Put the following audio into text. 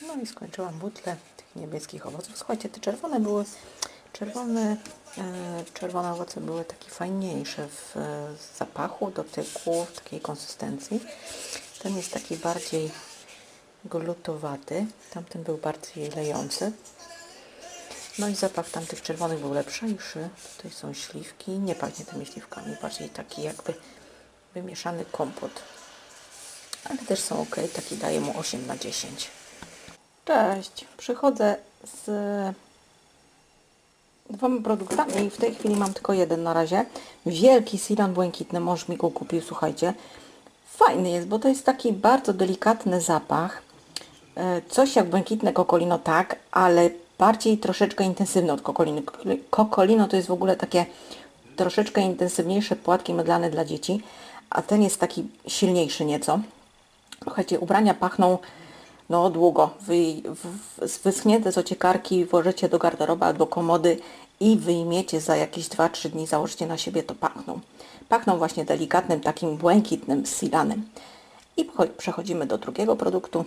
No i skończyłam butlę tych niebieskich owoców. Słuchajcie, te czerwone były, czerwone, e, czerwone owoce były takie fajniejsze w zapachu, dotyku, w takiej konsystencji. Ten jest taki bardziej glutowaty, tamten był bardziej lejący. No i zapach tamtych czerwonych był lepszy. Tutaj są śliwki, nie pachnie tymi śliwkami, bardziej taki jakby wymieszany kompot. Ale też są ok, taki daję mu 8 na 10. Cześć, przychodzę z dwoma produktami i w tej chwili mam tylko jeden na razie. Wielki silan błękitny, mąż mi go kupił, słuchajcie. Fajny jest, bo to jest taki bardzo delikatny zapach. E, Coś jak błękitne kokolino, tak, ale bardziej troszeczkę intensywny od kokoliny. Kokolino to jest w ogóle takie troszeczkę intensywniejsze płatki mydlane dla dzieci, a ten jest taki silniejszy nieco. Słuchajcie, ubrania pachną no długo. Wy, w, wyschnięte z ociekarki włożycie do garderoby albo komody i wyjmiecie za jakieś 2-3 dni, założycie na siebie, to pachną. Pachną właśnie delikatnym, takim błękitnym silanem. I przechodzimy do drugiego produktu.